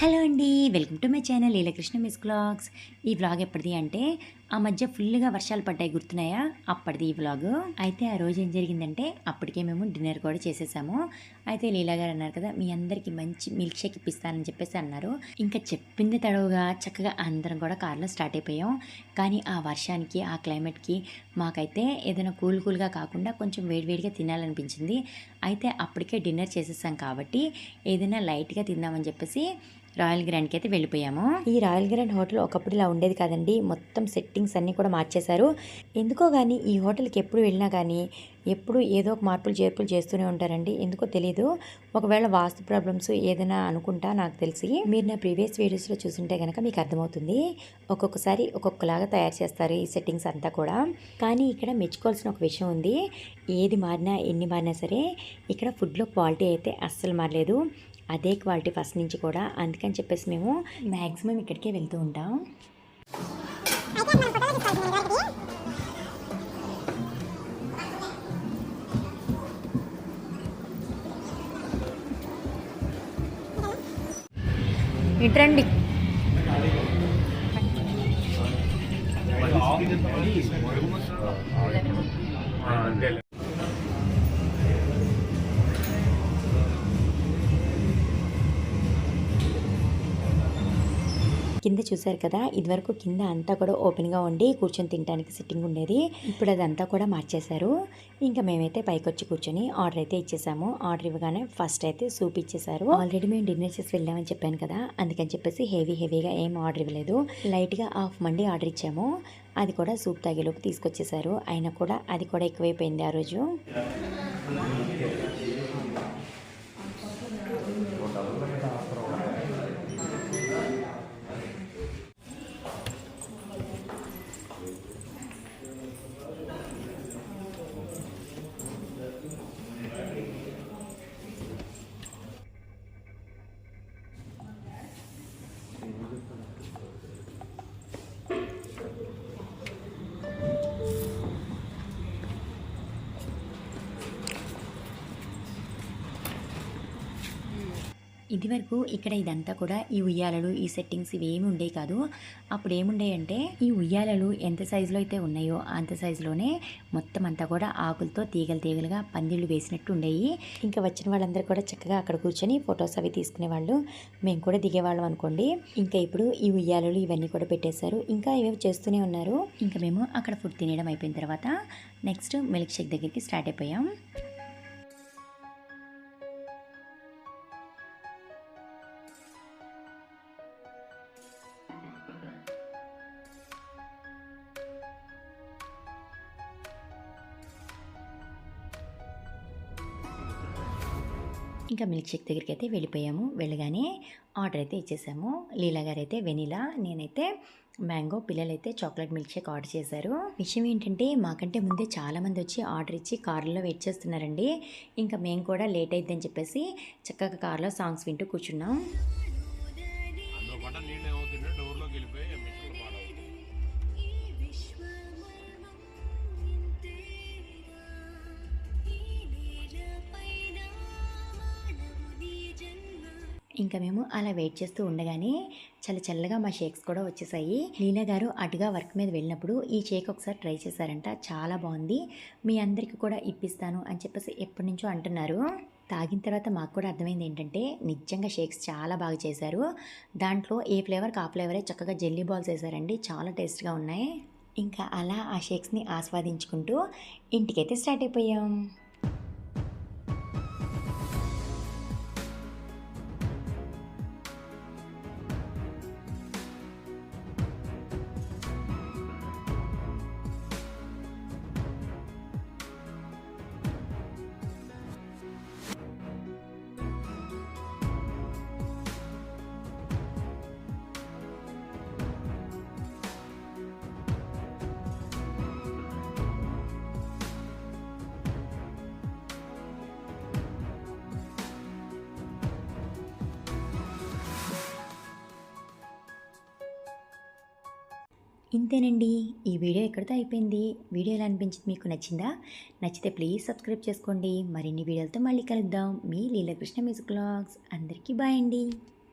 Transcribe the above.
Hello అండి welcome to my channel Leelakrishna music vlogs. ఈ vlog ఎప్పటిది అంటే ఆ మధ్య ఫుల్గా వర్షాలు పడ్డాయి గుర్తున్నాయా? అప్పటిది ఈ వ్లాగ్ అయితే ఆ రోజు ఏం జరిగిందంటే అప్పటికే మేము డిన్నర్ కూడా చేసేసాము. అయితే లీలా గారు అన్నారు కదా మీ అందరికీ మంచి మిల్క్ షేక్ ఇప్పిస్తానని చెప్పేసి అన్నారు. ఇంకా చెప్పింది తడవుగా చక్కగా అందరం కూడా కార్లో స్టార్ట్ అయిపోయాం. కానీ ఆ వర్షానికి ఆ క్లైమేట్కి మాకైతే ఏదైనా కూల్ కూల్గా కాకుండా కొంచెం వేడివేడిగా తినాలనిపించింది. అయితే అప్పటికే డిన్నర్ చేసేసాం కాబట్టి ఏదైనా లైట్గా తిందామని చెప్పేసి రాయల్ గ్రాండ్కి అయితే వెళ్ళిపోయాము. ఈ రాయల్ గ్రాండ్ హోటల్ ఒకప్పుడు ఇలా ఉండేది కాదండి. మొత్తం సెట్టింగ్స్ అన్నీ కూడా మార్చేశారు. ఎందుకో కానీ ఈ హోటల్కి ఎప్పుడు వెళ్ళినా కానీ ఎప్పుడు ఏదో ఒక మార్పులు చేర్పులు చేస్తూనే ఉంటారండి. ఎందుకో తెలియదు ఒకవేళ వాస్తు ప్రాబ్లమ్స్ ఏదైనా అనుకుంటా నాకు తెలిసి మీరు నా ప్రీవియస్ వీడియోస్లో చూసుంటే కనుక మీకు అర్థమవుతుంది. ఒక్కొక్కసారి ఒక్కొక్కలాగా తయారు చేస్తారు ఈ సెట్టింగ్స్ అంతా కూడా. కానీ ఇక్కడ మెచ్చుకోవాల్సిన ఒక విషయం ఉంది. ఏది మారినా ఎన్ని మారినా సరే ఇక్కడ ఫుడ్లో క్వాలిటీ అయితే అస్సలు మారలేదు. అదే క్వాలిటీ ఫస్ట్ నుంచి కూడా. అందుకని చెప్పేసి మేము మ్యాక్సిమం ఇక్కడికే వెళ్తూ ఉంటాం. ఇట్రండి. కింద చూసారు కదా ఇదివరకు కింద అంతా కూడా ఓపెన్గా ఉండి కూర్చొని తినడానికి సిట్టింగ్ ఉండేది. ఇప్పుడు అదంతా కూడా మార్చేశారు. ఇంకా మేమైతే పైకి వచ్చి కూర్చొని ఆర్డర్ అయితే ఇచ్చేసాము. ఆర్డర్ ఇవ్వగానే ఫస్ట్ అయితే సూప్ ఇచ్చేసారు. ఆల్రెడీ మేము డిన్నర్ చేసి వెళ్ళామని చెప్పాను కదా అందుకని చెప్పేసి హెవీ హెవీగా ఏం ఆర్డర్ ఇవ్వలేదు. లైట్గా హాఫ్ మండి ఆర్డర్ ఇచ్చాము. అది కూడా సూప్ తాగేలోకి తీసుకొచ్చేసారు. అయినా కూడా అది కూడా ఎక్కువైపోయింది ఆ రోజు. ఇదివరకు ఇక్కడ ఇదంతా కూడా ఈ ఉయ్యాలలు ఈ సెట్టింగ్స్ ఇవి ఏమి ఉండేవి కాదు. అప్పుడు ఏముండేవి అంటే ఈ ఉయ్యాలలు ఎంత సైజులో అయితే ఉన్నాయో అంత సైజులోనే మొత్తం అంతా కూడా ఆకులతో తీగలు తీగలుగా పందిళ్ళు వేసినట్టు ఉండేవి ఇంకా వచ్చిన వాళ్ళందరూ కూడా చక్కగా అక్కడ కూర్చొని ఫొటోస్ అవి తీసుకునేవాళ్ళు మేము కూడా దిగేవాళ్ళం అనుకోండి. ఇంకా ఇప్పుడు ఈ ఉయ్యాలలు ఇవన్నీ కూడా పెట్టేశారు. ఇంకా ఇవి చేస్తూనే ఉన్నారు. ఇంకా మేము అక్కడ ఫుడ్ తినేయడం అయిపోయిన తర్వాత నెక్స్ట్ మిల్క్ షేక్ దగ్గరికి స్టార్ట్ అయిపోయాం. ఇంకా మిల్క్ షేక్ దగ్గరికి అయితే వెళ్ళిపోయాము. వెళ్ళగానే ఆర్డర్ అయితే ఇచ్చేసాము. లీలా గారు అయితే వెనీలా నేనైతే మ్యాంగో పిల్లలైతే చాక్లెట్ మిల్క్ షేక్ ఆర్డర్ చేశారు. విషయం ఏంటంటే మాకంటే ముందే చాలామంది వచ్చి ఆర్డర్ ఇచ్చి కార్లో వెయిట్ చేస్తున్నారండి. ఇంకా మేము కూడా లేట్ అయిద్దని చెప్పేసి చక్కగా కారులో సాంగ్స్ వింటూ కూర్చున్నాం. ఇంకా మేము అలా వెయిట్ చేస్తూ ఉండగానే చాలా చల్లగా మా షేక్స్ కూడా వచ్చేసాయి. లీలా గారు అటుగా వర్క్ మీద వెళ్ళినప్పుడు ఈ షేక్ ఒకసారి ట్రై చేశారంట. చాలా బాగుంది. మీ అందరికీ కూడా ఇప్పిస్తాను అని చెప్పేసి ఎప్పటి నుంచో అంటున్నారు. తాగిన తర్వాత మాకు కూడా అర్థమైంది ఏంటంటే నిజంగా షేక్స్ చాలా బాగా చేశారు. దాంట్లో ఏ ఫ్లేవర్కి ఆ ఫ్లేవరే చక్కగా జెల్లీ బాల్స్ వేసారండి. చాలా టేస్ట్గా ఉన్నాయి. ఇంకా అలా ఆ షేక్స్ని ఆస్వాదించుకుంటూ ఇంటికైతే స్టార్ట్ అయిపోయాం. ఇంతేనండి. ఈ వీడియో ఎక్కడితో అయిపోయింది. వీడియో ఎలా అనిపించింది మీకు నచ్చిందా? నచ్చితే ప్లీజ్ సబ్స్క్రైబ్ చేసుకోండి. మరిన్ని వీడియోలతో మళ్ళీ కలుద్దాం. మీ లీలకృష్ణ మ్యూజిక్ బ్లాగ్స్. అందరికీ బాయ్ అండి.